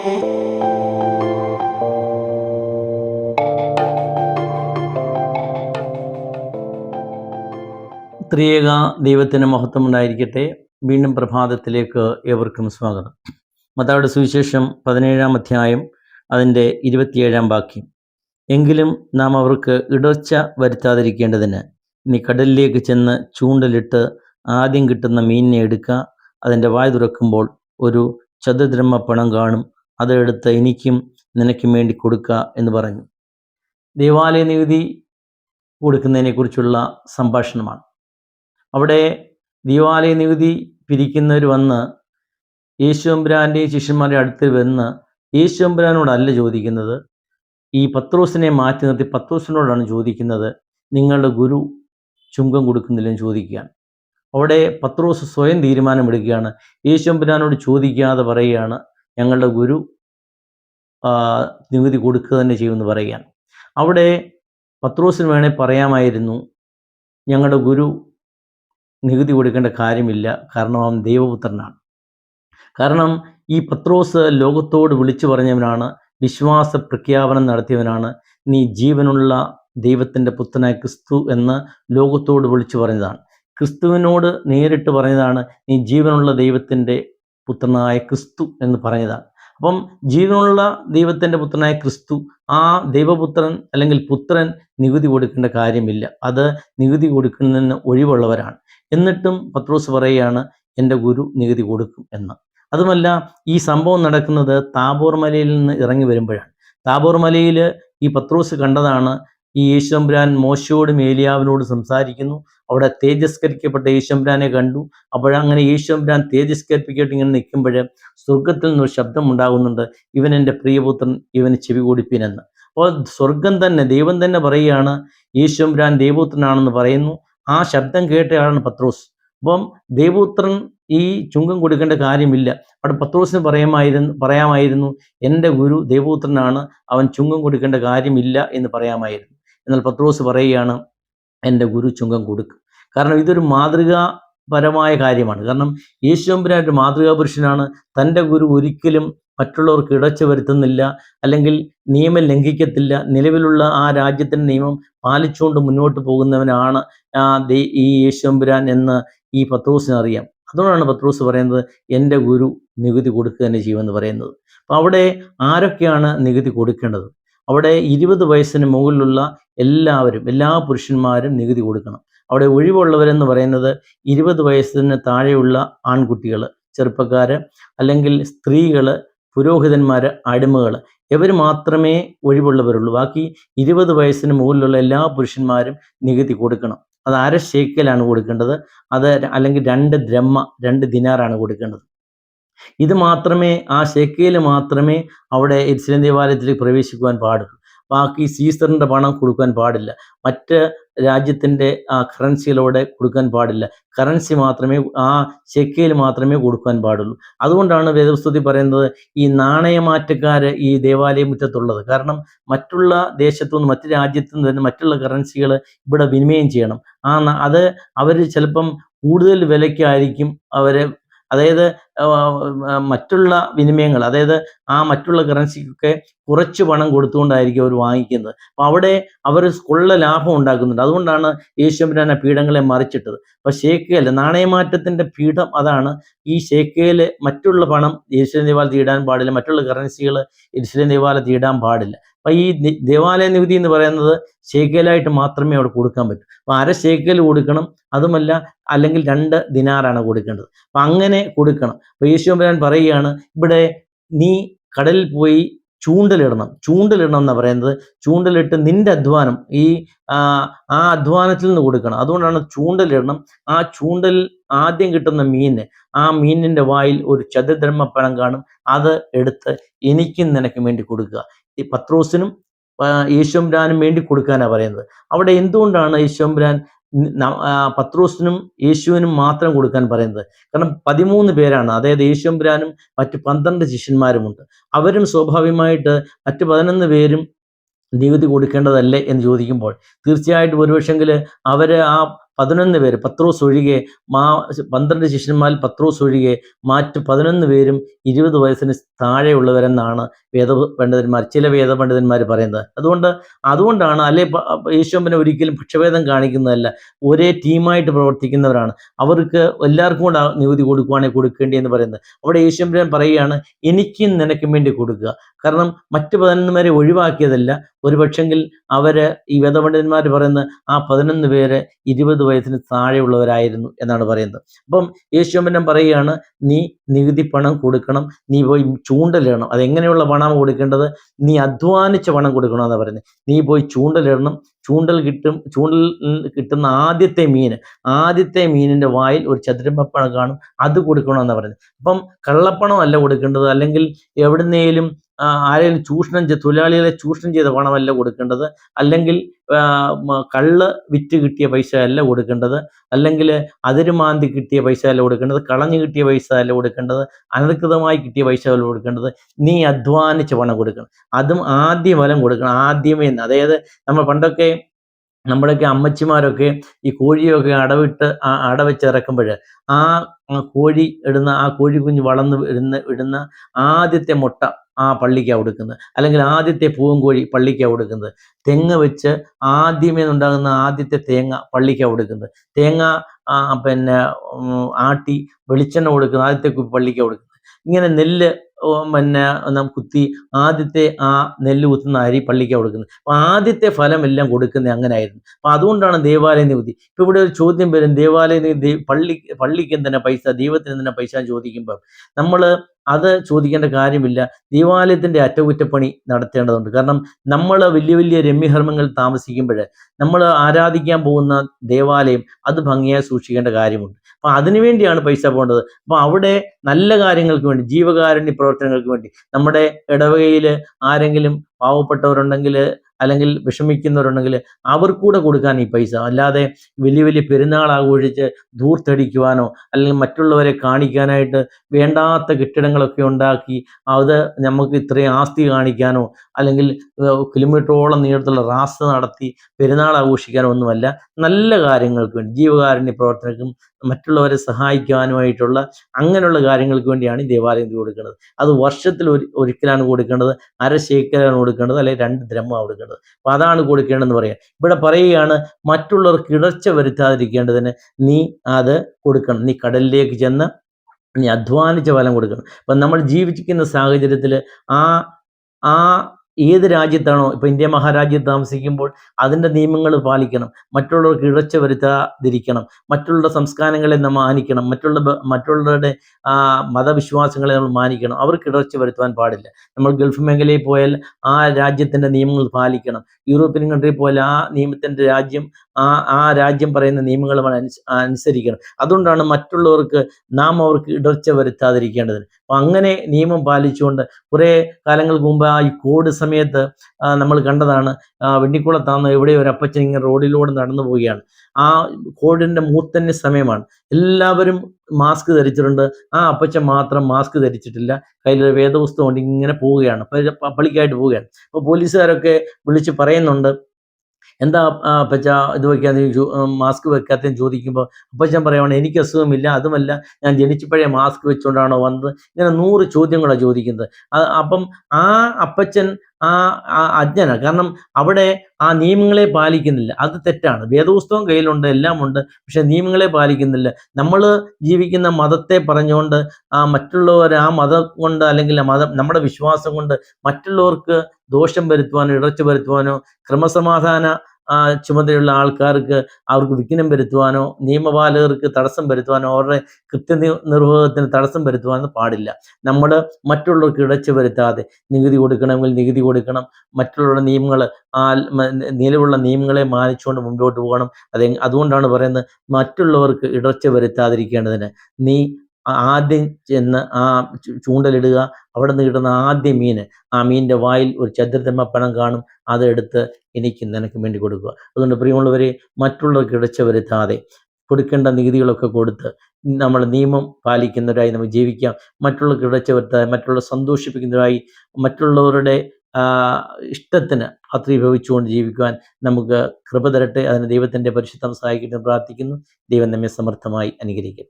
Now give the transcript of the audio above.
ത്രിയേക ദൈവത്തിന് മഹത്വം ഉണ്ടായിരിക്കട്ടെ. വീണ്ടും പ്രഭാതത്തിലേക്ക് ഏവർക്കും സ്വാഗതം. മതാവിടെ സുവിശേഷം പതിനേഴാം അധ്യായം അതിന്റെ ഇരുപത്തിയേഴാം വാക്യം. എങ്കിലും നാം അവർക്ക് ഇടർച്ച വരുത്താതിരിക്കേണ്ടതിന് നീ കടലിലേക്ക് ചെന്ന് ചൂണ്ടലിട്ട് ആദ്യം കിട്ടുന്ന മീനിനെ എടുക്കുക അതിന്റെ വായ തുറക്കുമ്പോൾ ഒരു ചതുദ്രഹ്മ പണം കാണും. അതെടുത്ത് എനിക്കും നിനക്കും വേണ്ടി കൊടുക്കുക എന്ന് പറഞ്ഞു. ദേവാലയ നികുതി കൊടുക്കുന്നതിനെക്കുറിച്ചുള്ള സംഭാഷണമാണ്. അവിടെ ദീപാലയ നികുതി പിരിക്കുന്നവർ വന്ന് യേശുവമ്പുരാന്റെ ശിഷ്യന്മാരുടെ അടുത്ത് വന്ന് യേശുവമ്പുരാനോടല്ല ചോദിക്കുന്നത്. ഈ പത്രോസിനെ മാറ്റി നിർത്തി പത്രോസിനോടാണ് ചോദിക്കുന്നത്. നിങ്ങളുടെ ഗുരു ചുങ്കം കൊടുക്കുന്നില്ലെന്ന് ചോദിക്കുകയാണ്. അവിടെ പത്രോസ് സ്വയം തീരുമാനമെടുക്കുകയാണ്. യേശുവമ്പുരാനോട് ചോദിക്കാതെ പറയുകയാണ്. ഞങ്ങളുടെ ഗുരു നികുതി കൊടുക്കുക തന്നെ ചെയ്യുമെന്ന് പറയുകയാണ്. അവിടെ പത്രോസിന് വേണേൽ പറയാമായിരുന്നു ഞങ്ങളുടെ ഗുരു നികുതി കൊടുക്കേണ്ട കാര്യമില്ല കാരണം അവൻ ദൈവപുത്രനാണ്. കാരണം ഈ പത്രോസ് ലോകത്തോട് വിളിച്ചു പറഞ്ഞവനാണ് വിശ്വാസ പ്രഖ്യാപനം നടത്തിയവനാണ് നീ ജീവനുള്ള ദൈവത്തിന്റെ പുത്രനായ ക്രിസ്തു എന്ന് ലോകത്തോട് വിളിച്ചു പറഞ്ഞതാണ്. ക്രിസ്തുവിനോട് നേരിട്ട് പറഞ്ഞതാണ് നീ ജീവനുള്ള ദൈവത്തിന്റെ പുത്രനായ ക്രിസ്തു എന്ന് പറഞ്ഞതാണ്. അപ്പം ജീവനുള്ള ദൈവത്തിന്റെ പുത്രനായ ക്രിസ്തു ആ ദൈവപുത്രൻ അല്ലെങ്കിൽ പുത്രൻ നികുതി കൊടുക്കേണ്ട കാര്യമില്ല. അത് നികുതി കൊടുക്കുന്നതിന് ഒഴിവുള്ളവരാണ്. എന്നിട്ടും പത്രോസ് പറയുകയാണ് എന്റെ ഗുരു നികുതി കൊടുക്കും എന്ന്. അതുമല്ല ഈ സംഭവം നടക്കുന്നത് താബോർ മലയിൽ നിന്ന് ഇറങ്ങി വരുമ്പോഴാണ്. താബോർ മലയിൽ ഈ പത്രോസ് കണ്ടതാണ് ഈ യേശുമ്പുരാൻ മോശയോടും ഏലിയാവിനോടും സംസാരിക്കുന്നു. അവിടെ തേജസ്കരിക്കപ്പെട്ട യേശുമ്പുരാനെ കണ്ടു. അപ്പോഴങ്ങനെ യേശുമ്പുരാൻ തേജസ്കരിപ്പിക്കട്ട് ഇങ്ങനെ നിൽക്കുമ്പോൾ സ്വർഗത്തിൽ നിന്നൊരു ശബ്ദം ഉണ്ടാകുന്നുണ്ട്. ഇവൻ എന്റെ പ്രിയപുത്രൻ ഇവന് ചെവി കൊടുപ്പിനെന്ന്. അപ്പോൾ സ്വർഗം തന്നെ ദൈവം തന്നെ പറയുകയാണ് യേശുമ്പുരാൻ ദൈവപുത്രനാണെന്ന് പറയുന്നു. ആ ശബ്ദം കേട്ടയാളാണ് പത്രോസ്. അപ്പം ദൈവപുത്രൻ ഈ ചുങ്കം കൊടുക്കേണ്ട കാര്യമില്ല. അവിടെ പത്രോസിന് പറയാമായിരുന്നു പറയാമായിരുന്നു എന്റെ ഗുരു ദൈവപുത്രനാണ് അവൻ ചുങ്കം കൊടുക്കേണ്ട കാര്യമില്ല എന്ന് പറയാമായിരുന്നു. എന്നാൽ പത്രോസ് പറയുകയാണ് എന്റെ ഗുരു ചുങ്കം കൊടുക്കും. കാരണം ഇതൊരു മാതൃകാപരമായ കാര്യമാണ്. കാരണം യേശുമ്പരായിട്ട് മാതൃകാ പുരുഷനാണ് തന്റെ ഗുരു ഒരിക്കലും മറ്റുള്ളവർക്ക് ഇടച്ചു വരുത്തുന്നില്ല. അല്ലെങ്കിൽ നിയമം ലംഘിക്കത്തില്ല. നിലവിലുള്ള ആ രാജ്യത്തിന്റെ നിയമം പാലിച്ചുകൊണ്ട് മുന്നോട്ട് പോകുന്നവനാണ് ഈ യേശുമ്പുരാൻ എന്ന് ഈ പത്രോസിന് അറിയാം. അതുകൊണ്ടാണ് പത്രോസ് പറയുന്നത് എന്റെ ഗുരു നികുതി കൊടുക്കുക തന്നെ ചെയ്യുമെന്ന് പറയുന്നത്. അപ്പോൾ അവിടെ ആരൊക്കെയാണ് നികുതി കൊടുക്കേണ്ടത്? അവിടെ ഇരുപത് വയസ്സിന് മുകളിലുള്ള എല്ലാവരും എല്ലാ പുരുഷന്മാരും നികുതി കൊടുക്കണം. അവിടെ ഒഴിവുള്ളവരെന്ന് പറയുന്നത് ഇരുപത് വയസ്സിന് താഴെയുള്ള ആൺകുട്ടികൾ ചെറുപ്പക്കാർ അല്ലെങ്കിൽ സ്ത്രീകൾ പുരോഹിതന്മാർ അടിമകൾ ഇവർ മാത്രമേ ഒഴിവുള്ളവരുള്ളൂ. ബാക്കി ഇരുപത് വയസ്സിന് മുകളിലുള്ള എല്ലാ പുരുഷന്മാരും നികുതി കൊടുക്കണം. അത് അര ഷേക്കലാണ് കൊടുക്കേണ്ടത്. അത് അല്ലെങ്കിൽ രണ്ട് ദ്രഹ്മ രണ്ട് ദിനാറാണ് കൊടുക്കേണ്ടത്. ഇത് മാത്രമേ ആ ശെക്കയിൽ മാത്രമേ അവിടെ എരിശിലേം ദേവാലയത്തിൽ പ്രവേശിക്കുവാൻ പാടുള്ളൂ. ബാക്കി സീസറിന്റെ പണം കൊടുക്കാൻ പാടില്ല. മറ്റ് രാജ്യത്തിന്റെ ആ കറൻസികളോടെ കൊടുക്കാൻ പാടില്ല. കറൻസി മാത്രമേ ആ ചെക്കയിൽ മാത്രമേ കൊടുക്കാൻ പാടുള്ളൂ. അതുകൊണ്ടാണ് വേദപുസ്തകത്തിൽ പറയുന്നത് ഈ നാണയമാറ്റക്കാർ ഈ ദേവാലയ മുറ്റത്തുള്ളത്. കാരണം മറ്റുള്ള ദേശത്തു നിന്ന് മറ്റു രാജ്യത്തു നിന്ന് വരുന്ന മറ്റുള്ള കറൻസികൾ ഇവിടെ വിനിമയം ചെയ്യണം. ആ അത് അവർ ചിലപ്പം കൂടുതൽ വിലയ്ക്കായിരിക്കും അവരെ അതായത് മറ്റുള്ള വിനിമയങ്ങൾ അതായത് ആ മറ്റുള്ള കറൻസിക്കൊക്കെ കുറച്ച് പണം കൊടുത്തുകൊണ്ടായിരിക്കും അവർ വാങ്ങിക്കുന്നത്. അപ്പോൾ അവിടെ അവർ കൊള്ള ലാഭം ഉണ്ടാക്കുന്നുണ്ട്. അതുകൊണ്ടാണ് യേശുമ്പരാൻ പീഠങ്ങളെ മറിച്ചിട്ടത്. അപ്പോൾ ഷേക്കേൽ നാണയമാറ്റത്തിന്റെ പീഠം അതാണ്. ഈ ഷേക്കേൽ മറ്റുള്ള പണം യേശുവിൻ ദേവാലയത്തിൽ ഇടാൻ പാടില്ല. മറ്റുള്ള കറൻസികൾ യേശുവിൻ ദേവാലയത്തിൽ ഇടാൻ പാടില്ല. അപ്പോൾ ഈ ദേവാലയ നികുതി എന്ന് പറയുന്നത് ഷേക്കേലായിട്ട് മാത്രമേ അവിടെ കൊടുക്കാൻ പറ്റൂ. അപ്പോൾ അര ഷേക്കേൽ കൊടുക്കണം. അതുമല്ല അല്ലെങ്കിൽ രണ്ട് ദിനാറാണ് കൊടുക്കേണ്ടത്. അപ്പം അങ്ങനെ കൊടുക്കണം. അപ്പോൾ യേശുമ്പരാൻ പറയുകയാണ് ഇവിടെ നീ കടലിൽ പോയി ചൂണ്ടലിടണം. ചൂണ്ടലിടണം എന്നാണ് പറയുന്നത്. ചൂണ്ടലിട്ട് നിന്റെ അധ്വാനം ഈ ആ, അധ്വാനത്തിൽ നിന്ന് കൊടുക്കണം. അതുകൊണ്ടാണ് ചൂണ്ടലിടണം. ആ ചൂണ്ടൽ ആദ്യം കിട്ടുന്ന മീന് ആ മീനിന്റെ വായിൽ ഒരു ചതുർധർമ്മപ്പഴം കാണും. അത് എടുത്ത് എനിക്കും നിനക്കും വേണ്ടി കൊടുക്കുക. ഈ പത്രോസിനും യേശുമ്പരാനും വേണ്ടി കൊടുക്കാനാണ് പറയുന്നത്. അവിടെ എന്തുകൊണ്ടാണ് യേശുമ്പരാൻ പത്രോസിനും യേശുവിനും മാത്രം കൊടുക്കാൻ പറയുന്നത്. കാരണം പതിമൂന്ന് പേരാണ്. അതായത് യേശുമ്പരാനും മറ്റ് പന്ത്രണ്ട് ശിഷ്യന്മാരുമുണ്ട്. അവരും സ്വാഭാവികമായിട്ട് മറ്റ് പതിനൊന്ന് പേരും നികുതി കൊടുക്കേണ്ടതല്ലേ എന്ന് ചോദിക്കുമ്പോൾ തീർച്ചയായിട്ടും ഒരുപക്ഷെങ്കിൽ അവർ ആ പതിനൊന്ന് പേര്. പത്രോസ് ഒഴികെ മാ പന്ത്രണ്ട് ശിഷ്യന്മാരിൽ പത്രോസ് ഒഴികെ മാറ്റ് പതിനൊന്ന് പേരും ഇരുപത് വയസ്സിന് താഴെയുള്ളവരെന്നാണ് വേദ പണ്ഡിതന്മാർ ചില വേദ പണ്ഡിതന്മാർ പറയുന്നത്. അതുകൊണ്ട് അതുകൊണ്ടാണ് അല്ലെ യേശുവിനെ ഒരിക്കലും പക്ഷഭേദം കാണിക്കുന്നതല്ല. ഒരേ ടീമായിട്ട് പ്രവർത്തിക്കുന്നവരാണ്. അവർക്ക് എല്ലാവർക്കും കൂടെ നികുതി കൊടുക്കുവാണെങ്കിൽ കൊടുക്കേണ്ടി എന്ന് പറയുന്നത്. അവിടെ യേശോമ്പരൻ പറയുകയാണ് എനിക്കും നിനക്കും വേണ്ടി കൊടുക്കുക. കാരണം മറ്റ് പതിനൊന്ന് ഒഴിവാക്കിയതല്ല. ഒരു പക്ഷെങ്കിൽ ഈ വേദപണ്ഡിതന്മാർ പറയുന്ന ആ പതിനൊന്ന് പേര് ഇരുപത് വയസ്സിന് താഴെയുള്ളവരായിരുന്നു എന്നാണ് പറയുന്നത്. അപ്പം യേശുമ്പനം പറയുകയാണ് നീ നികുതി പണം കൊടുക്കണം നീ പോയി ചൂണ്ടലിടണം. അതെങ്ങനെയുള്ള പണം കൊടുക്കേണ്ടത്? നീ അധ്വാനിച്ച പണം കൊടുക്കണം എന്നാണ് പറയുന്നത്. നീ പോയി ചൂണ്ടലിടണം ചൂണ്ടൽ കിട്ടും ചൂണ്ടൽ കിട്ടുന്ന ആദ്യത്തെ മീൻ ആദ്യത്തെ മീനിന്റെ വായിൽ ഒരു ചതുരമ്പപ്പണം കാണും അത് കൊടുക്കണമെന്നാണ് പറയുന്നത്. അപ്പം കള്ളപ്പണം അല്ല കൊടുക്കേണ്ടത് അല്ലെങ്കിൽ എവിടുന്നേലും ആരെങ്കിലും ചൂഷണം ചെയ്ത് തൊഴിലാളികളെ ചൂഷണം ചെയ്ത പണമല്ല കൊടുക്കേണ്ടത് അല്ലെങ്കിൽ കള്ള് വിറ്റ് കിട്ടിയ പൈസ അല്ല കൊടുക്കേണ്ടത് അല്ലെങ്കിൽ അതിരുമാന്തി കിട്ടിയ പൈസ അല്ല കൊടുക്കേണ്ടത് കളഞ്ഞു കിട്ടിയ പൈസ അല്ല കൊടുക്കേണ്ടത് അനധികൃതമായി കിട്ടിയ പൈസ അല്ല കൊടുക്കേണ്ടത് നീ അധ്വാനിച്ച് പണം കൊടുക്കണം. അതും ആദ്യ ഫലം കൊടുക്കണം ആദ്യമേ അതായത് നമ്മൾ പണ്ടൊക്കെ നമ്മുടെയൊക്കെ അമ്മച്ചിമാരൊക്കെ ഈ കോഴിയൊക്കെ അടവിട്ട് അടവെച്ച് ഇറക്കുമ്പോൾ ആ കോഴി ഇടുന്ന ആ കോഴിക്കുഞ്ഞ് വളർന്ന് ഇടുന്ന ഇടുന്ന ആദ്യത്തെ മുട്ട ആ പള്ളിക്കാണ് കൊടുക്കുന്നത്. അല്ലെങ്കിൽ ആദ്യത്തെ പൂവൻകോഴി പള്ളിക്കാണ് കൊടുക്കുന്നത്. തെങ്ങ് വെച്ച് ആദ്യമേ ഉണ്ടാകുന്ന ആദ്യത്തെ തേങ്ങ പള്ളിക്കാണ് കൊടുക്കുന്നത്. തേങ്ങ പിന്നെ ആട്ടി വെളിച്ചെണ്ണ കൊടുക്കുന്നത് ആദ്യത്തെ പള്ളിക്കാണ് കൊടുക്കുന്നത്. ഇങ്ങനെ നെല്ല് പിന്നെ നാം കുത്തി ആദ്യത്തെ ആ നെല്ല് കുത്തുന്ന അരി പള്ളിക്ക് കൊടുക്കുന്നത് അപ്പൊ ആദ്യത്തെ ഫലം എല്ലാം കൊടുക്കുന്നത് അങ്ങനെ ആയിരുന്നു അപ്പൊ അതുകൊണ്ടാണ് ദേവാലയ നികുതി. ഇപ്പൊ ഇവിടെ ഒരു ചോദ്യം വരും. ദേവാലയ നികുതി പള്ളി പള്ളിക്ക് എന്തിനാ പൈസ? ദൈവത്തിന് എന്തിനാ പൈസ ചോദിക്കുമ്പോൾ നമ്മൾ അത് ചോദിക്കേണ്ട കാര്യമില്ല. ദേവാലയത്തിന്റെ അറ്റകുറ്റപ്പണി നടത്തേണ്ടതുണ്ട്. കാരണം നമ്മൾ വലിയ വലിയ രമ്യഹർമ്മങ്ങൾ താമസിക്കുമ്പോൾ നമ്മൾ ആരാധിക്കാൻ പോകുന്ന ദേവാലയം അത് ഭംഗിയായി സൂക്ഷിക്കേണ്ട കാര്യമുണ്ട്. അപ്പം അതിനുവേണ്ടിയാണ് പൈസ പോകേണ്ടത്. അപ്പോൾ അവിടെ നല്ല കാര്യങ്ങൾക്ക് വേണ്ടി ജീവകാരുണ്യ പ്രവർത്തനങ്ങൾക്ക് വേണ്ടി നമ്മുടെ ഇടവകയിൽ ആരെങ്കിലും പാവപ്പെട്ടവരുണ്ടെങ്കിൽ അല്ലെങ്കിൽ വിഷമിക്കുന്നവരുണ്ടെങ്കിൽ അവർക്കൂടെ കൊടുക്കാൻ ഈ പൈസ. അല്ലാതെ വലിയ വലിയ പെരുന്നാൾ ആഘോഷിച്ച് ധൂർത്തടിക്കുവാനോ അല്ലെങ്കിൽ മറ്റുള്ളവരെ കാണിക്കാനായിട്ട് വേണ്ടാത്ത കെട്ടിടങ്ങളൊക്കെ ഉണ്ടാക്കി അത് നമുക്ക് ഇത്രയും ആസ്തി കാണിക്കാനോ അല്ലെങ്കിൽ കിലോമീറ്ററോളം നീളത്തിലുള്ള റാസ നടത്തി പെരുന്നാൾ ആഘോഷിക്കാനോ ഒന്നുമല്ല. നല്ല കാര്യങ്ങൾക്ക് വേണ്ടി ജീവകാരുണ്യ പ്രവർത്തനക്കും മറ്റുള്ളവരെ സഹായിക്കാനുമായിട്ടുള്ള അങ്ങനെയുള്ള കാര്യങ്ങൾക്ക് വേണ്ടിയാണ് ഈ ദേവാലയം കൊടുക്കുന്നത്. അത് വർഷത്തിൽ ഒരു ഒരിക്കലാണ് കൊടുക്കേണ്ടത് അര ശേഖരാണ് കൊടുക്കേണ്ടത് അല്ലെങ്കിൽ രണ്ട് ദ്രഹ്മ കൊടുക്കേണ്ടത്. അപ്പൊ അതാണ് കൊടുക്കേണ്ടതെന്ന് പറയാം. ഇവിടെ പറയുകയാണ് മറ്റുള്ളവർ ഇടർച്ച വരുത്താതിരിക്കേണ്ടതിന് നീ അത് കൊടുക്കണം. നീ കടലിലേക്ക് ചെന്ന് നീ അധ്വാനിച്ച ഫലം കൊടുക്കണം. അപ്പം നമ്മൾ ജീവിക്കുന്ന സാഹചര്യത്തിൽ ആ ആ ഏത് രാജ്യത്താണോ ഇപ്പൊ ഇന്ത്യ മഹാരാജ്യത്ത് താമസിക്കുമ്പോൾ അതിന്റെ നിയമങ്ങൾ പാലിക്കണം. മറ്റുള്ളവർക്ക് ഇഴച്ച വരുത്താതിരിക്കണം. മറ്റുള്ള സംസ്കാരങ്ങളെ നമ്മൾ മാനിക്കണം. മറ്റുള്ള മറ്റുള്ളവരുടെ മതവിശ്വാസങ്ങളെ നമ്മൾ മാനിക്കണം. അവർക്ക് ഇടർച്ച വരുത്തുവാൻ പാടില്ല. നമ്മൾ ഗൾഫ് മേഖലയിൽ പോയാൽ ആ രാജ്യത്തിന്റെ നിയമങ്ങൾ പാലിക്കണം. യൂറോപ്യൻ കൺട്രി പോലെ ആ നിയമത്തിന്റെ രാജ്യം ആ ആ രാജ്യം പറയുന്ന നിയമങ്ങൾ അനുസരിക്കണം. അതുകൊണ്ടാണ് മറ്റുള്ളവർക്ക് നാം അവർക്ക് ഇടർച്ച വരുത്താതിരിക്കേണ്ടത്. അപ്പം അങ്ങനെ നിയമം പാലിച്ചുകൊണ്ട് കുറേ കാലങ്ങൾക്ക് മുമ്പ് ആ ഈ കോവിഡ് സമയത്ത് നമ്മൾ കണ്ടതാണ് വെണ്ണിക്കുളത്താന്ന് എവിടെ ഒരു അപ്പച്ചൻ ഇങ്ങനെ റോഡിലൂടെ നടന്നു പോവുകയാണ്. ആ കോവിഡിന്റെ മൂത്തന്നെ സമയമാണ്. എല്ലാവരും മാസ്ക് ധരിച്ചിട്ടുണ്ട്. ആ അപ്പച്ചൻ മാത്രം മാസ്ക് ധരിച്ചിട്ടില്ല. കയ്യിൽ വേദപുസ്തകം കൊണ്ട് ഇങ്ങനെ പോവുകയാണ്. പള്ളിക്കായിട്ട് പോവുകയാണ്. അപ്പോൾ പോലീസുകാരൊക്കെ വിളിച്ച് പറയുന്നുണ്ട് എന്താ അപ്പച്ച ഇത് വയ്ക്കാതെ മാസ്ക് വെക്കാത്തതെന്ന് ചോദിക്കുമ്പോൾ അപ്പച്ചൻ പറയുവാണ് എനിക്ക് അസുഖമില്ല അതുമല്ല ഞാൻ ജനിച്ചപ്പോഴേ മാസ്ക് വെച്ചുകൊണ്ടാണോ വന്നത്? ഇങ്ങനെ നൂറ് ചോദ്യങ്ങളാണ് ചോദിക്കുന്നത്. അപ്പം ആ അപ്പച്ചൻ ആ അജ്ഞന. കാരണം അവിടെ ആ നിയമങ്ങളെ പാലിക്കുന്നില്ല. അത് തെറ്റാണ്. വേദപുസ്തകം കയ്യിലുണ്ട് എല്ലാം ഉണ്ട് പക്ഷെ നിയമങ്ങളെ പാലിക്കുന്നില്ല. നമ്മൾ ജീവിക്കുന്ന മതത്തെ പറഞ്ഞുകൊണ്ട് ആ മറ്റുള്ളവർ ആ മതം കൊണ്ട് അല്ലെങ്കിൽ മതം നമ്മുടെ വിശ്വാസം കൊണ്ട് മറ്റുള്ളവർക്ക് ദോഷം വരുത്തുവാനോ ഇടർച്ച വരുത്തുവാനോ ക്രമസമാധാന ചുമതലയുള്ള ആൾക്കാർക്ക് അവർക്ക് വിഘ്നം വരുത്തുവാനോ നിയമപാലകർക്ക് തടസ്സം വരുത്തുവാനോ അവരുടെ കൃത്യ നിർവഹണത്തിന് തടസ്സം വരുത്തുവാനോ പാടില്ല. നമ്മൾ മറ്റുള്ളവർക്ക് ഇടച്ചു വരുത്താതെ നികുതി കൊടുക്കണമെങ്കിൽ നികുതി കൊടുക്കണം. മറ്റുള്ളവരുടെ നിയമങ്ങൾ നിലവിലുള്ള നിയമങ്ങളെ മാനിച്ചുകൊണ്ട് മുമ്പോട്ട് പോകണം. അതെ അതുകൊണ്ടാണ് പറയുന്നത് മറ്റുള്ളവർക്ക് ഇടർച്ച വരുത്താതിരിക്കേണ്ടതിന് നീ ആദ്യം ചെന്ന് ആ ചൂണ്ടലിടുക അവിടെ നിന്ന് കിട്ടുന്ന ആദ്യ മീൻ ആ മീനിന്റെ വായിൽ ഒരു ചതുരത്തമ്മപ്പണം കാണും അതെടുത്ത് എനിക്ക് നിനക്ക് വേണ്ടി കൊടുക്കുക. അതുകൊണ്ട് പ്രിയമുള്ളവരെ മറ്റുള്ളവർക്ക് ഇടച്ച വരുത്താതെ കൊടുക്കേണ്ട നികുതികളൊക്കെ കൊടുത്ത് നമ്മൾ നിയമം പാലിക്കുന്നവരായി നമുക്ക് ജീവിക്കാം. മറ്റുള്ളവർക്ക് ഇടച്ച വരുത്താതെ മറ്റുള്ളവർ സന്തോഷിപ്പിക്കുന്നവരായി മറ്റുള്ളവരുടെ ഇഷ്ടത്തിന് അത്രീഭവിച്ചുകൊണ്ട് ജീവിക്കുവാൻ നമുക്ക് കൃപ തരട്ടെ. അതിന് ദൈവത്തിന്റെ പരിശുദ്ധം സഹായിക്കട്ടെ പ്രാർത്ഥിക്കുന്നു. ദൈവം നമ്മെ സമർത്ഥമായി അനുഗ്രഹിക്കട്ടെ.